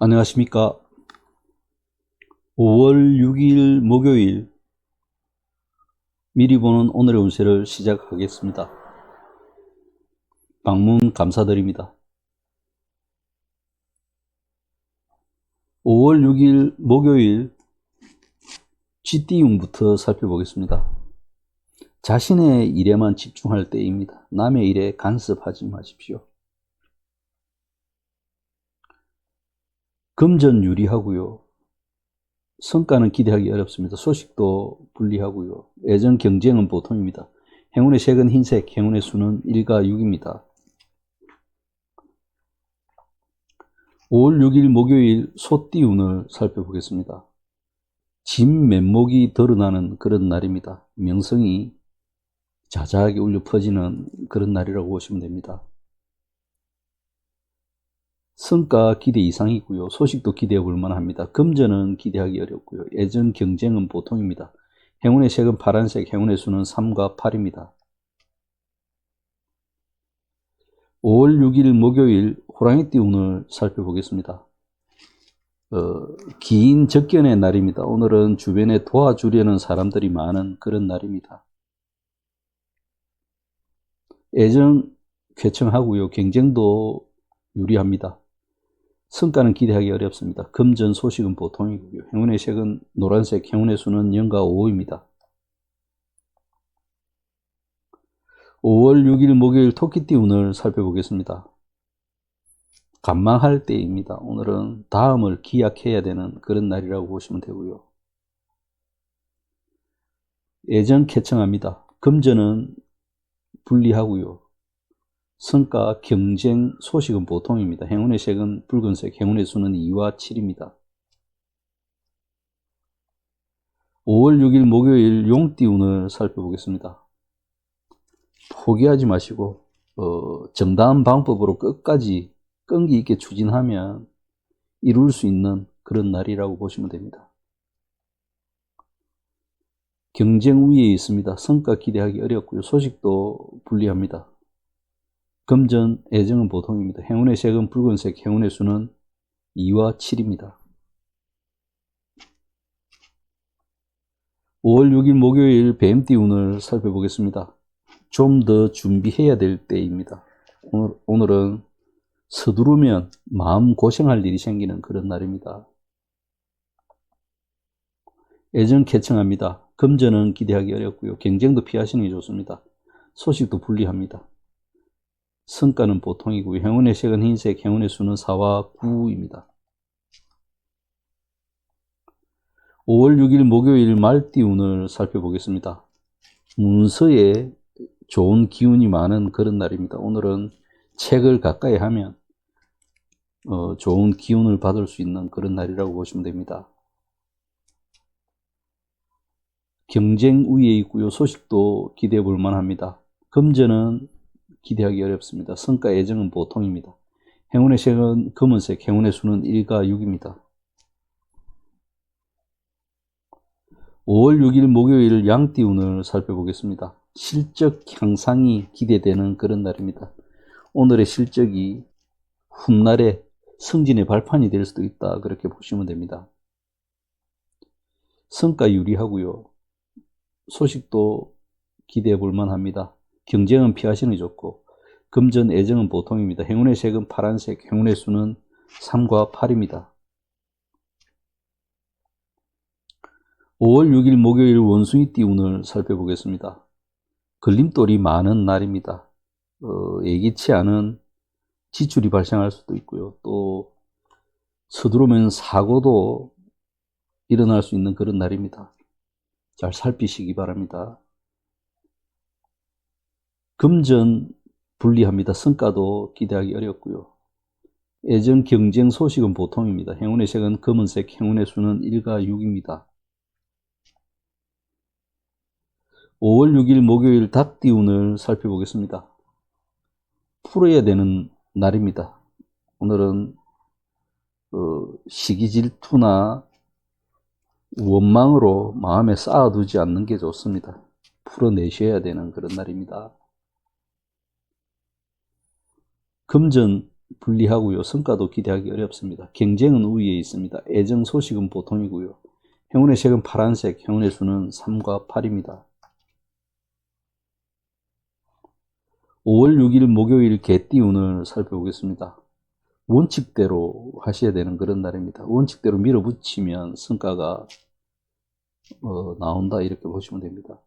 안녕하십니까. 5월 6일 목요일 미리 보는 오늘의 운세를 시작하겠습니다. 방문 감사드립니다. 5월 6일 목요일 GT용부터 살펴보겠습니다. 자신의 일에만 집중할 때입니다. 남의 일에 간섭하지 마십시오. 금전 유리하고요. 성과는 기대하기 어렵습니다. 소식도 불리하고요. 예전 경쟁은 보통입니다. 행운의 색은 흰색, 행운의 수는 1과 6입니다. 5월 6일 목요일 소띠운을 살펴보겠습니다. 짐 맨목이 드러나는 그런 날입니다. 명성이 자자하게 울려 퍼지는 그런 날이라고 보시면 됩니다. 성과 기대 이상이고요. 소식도 기대해 볼 만합니다. 금전은 기대하기 어렵고요. 예전 경쟁은 보통입니다. 행운의 색은 파란색, 행운의 수는 3과 8입니다. 5월 6일 목요일 호랑이띠 운을 살펴보겠습니다. 어, 긴 적견의 날입니다. 오늘은 주변에 도와주려는 사람들이 많은 그런 날입니다. 애정 쾌청하고요. 경쟁도 유리합니다. 성과는 기대하기 어렵습니다. 금전 소식은 보통이고요. 행운의 색은 노란색, 행운의 수는 0과 5입니다. 5월 6일 목요일 토끼띠 운을 살펴보겠습니다. 간망할 때입니다. 오늘은 다음을 기약해야 되는 그런 날이라고 보시면 되고요. 예전 쾌청합니다. 금전은 분리하고요. 성과 경쟁 소식은 보통입니다. 행운의 색은 붉은색, 행운의 수는 2와 7입니다. 5월 6일 목요일 용띠운을 살펴보겠습니다. 포기하지 마시고 어, 정당한 방법으로 끝까지 끈기 있게 추진하면 이룰 수 있는 그런 날이라고 보시면 됩니다. 경쟁 위에 있습니다. 성과 기대하기 어렵고요. 소식도 불리합니다. 금전, 애정은 보통입니다. 행운의 색은 붉은색, 행운의 수는 2와 7입니다. 5월 6일 목요일 뱀띠 운을 살펴보겠습니다. 좀 더 준비해야 될 때입니다. 오늘, 오늘은 서두르면 마음 고생할 일이 생기는 그런 날입니다. 애정 쾌청합니다. 금전은 기대하기 어렵고요. 경쟁도 피하시는 게 좋습니다. 소식도 불리합니다. 성과는 보통이고요. 행운의 색은 흰색, 행운의 수는 4와 9입니다. 5월 6일 목요일 말띠운을 살펴보겠습니다. 문서에 좋은 기운이 많은 그런 날입니다. 오늘은 책을 가까이 하면 어, 좋은 기운을 받을 수 있는 그런 날이라고 보시면 됩니다. 경쟁 위에 있고요. 소식도 기대해 볼 만합니다. 금전은 기대하기 어렵습니다. 성과 예정은 보통입니다. 행운의 색은 검은색, 행운의 수는 1과 6입니다. 5월 6일 목요일 양띠운을 살펴보겠습니다. 실적 향상이 기대되는 그런 날입니다. 오늘의 실적이 훗날의 승진의 발판이 될 수도 있다. 그렇게 보시면 됩니다. 성과 유리하고요. 소식도 기대해 볼 만합니다. 경쟁은 피하시는 게 좋고 금전 애정은 보통입니다. 행운의 색은 파란색, 행운의 수는 3과 8입니다. 5월 6일 목요일 원숭이 띠운을 살펴보겠습니다. 걸림돌이 많은 날입니다. 어, 예기치 않은 지출이 발생할 수도 있고요. 또 서두르면 사고도 일어날 수 있는 그런 날입니다. 잘 살피시기 바랍니다. 금전 불리합니다. 성과도 기대하기 어렵고요. 예전 경쟁 소식은 보통입니다. 행운의 색은 검은색, 행운의 수는 1과 6입니다. 5월 6일 목요일 닭띠운을 살펴보겠습니다. 풀어야 되는 날입니다. 오늘은 어, 시기 질투나 원망으로 마음에 쌓아두지 않는 게 좋습니다. 풀어내셔야 되는 그런 날입니다. 금전 불리하고요. 성과도 기대하기 어렵습니다. 경쟁은 우위에 있습니다. 애정 소식은 보통이고요. 행운의 색은 파란색, 행운의 수는 3과 8입니다. 5월 6일 목요일 개띠운을 살펴보겠습니다. 원칙대로 하셔야 되는 그런 날입니다. 원칙대로 밀어붙이면 성과가 어, 나온다 이렇게 보시면 됩니다.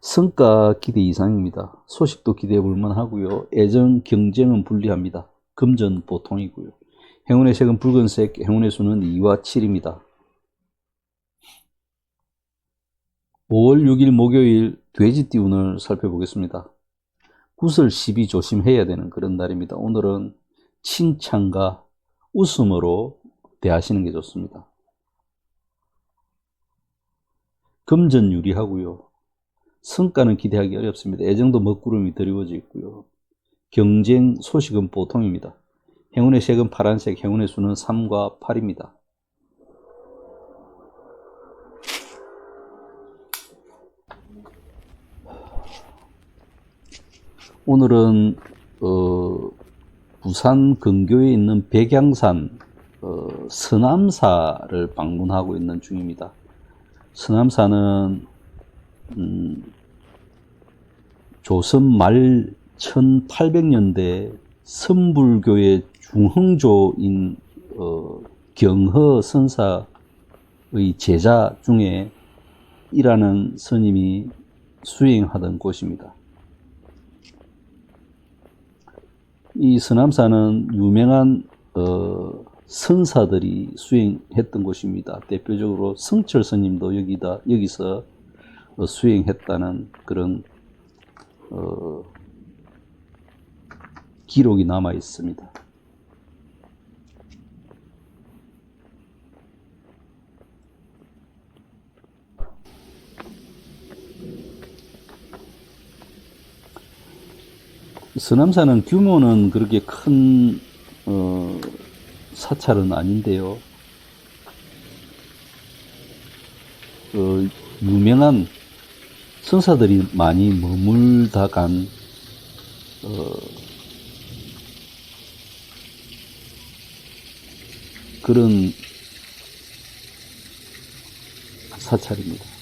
성과 기대 이상입니다. 소식도 기대해 볼만 하고요. 애정, 경쟁은 불리합니다. 금전 보통이고요. 행운의 색은 붉은색, 행운의 수는 2와 7입니다. 5월 6일 목요일 돼지띠 운을 살펴보겠습니다. 구설 시비 조심해야 되는 그런 날입니다. 오늘은 칭찬과 웃음으로 대하시는 게 좋습니다. 금전 유리하고요. 성과는 기대하기 어렵습니다. 애정도 먹구름이 드리워져 있고요. 경쟁 소식은 보통입니다. 행운의 색은 파란색, 행운의 수는 3과 8입니다. 오늘은 어, 부산 근교에 있는 백양산 어, 서남사를 방문하고 있는 중입니다. 서남사는 음, 조선 말 1800년대 선불교의 중흥조인 어, 경허 선사의 제자 중에 일하는 스님이 수행하던 곳입니다. 이 서남사는 유명한 어, 선사들이 수행했던 곳입니다. 대표적으로 성철 스님도 여기다 여기서 어, 수행했다는 그런 어, 기록이 남아 있습니다. 서남사는 규모는 그렇게 큰 어, 사찰은 아닌데요. 어, 유명한 선사들이 많이 머물다 간 어, 그런 사찰입니다.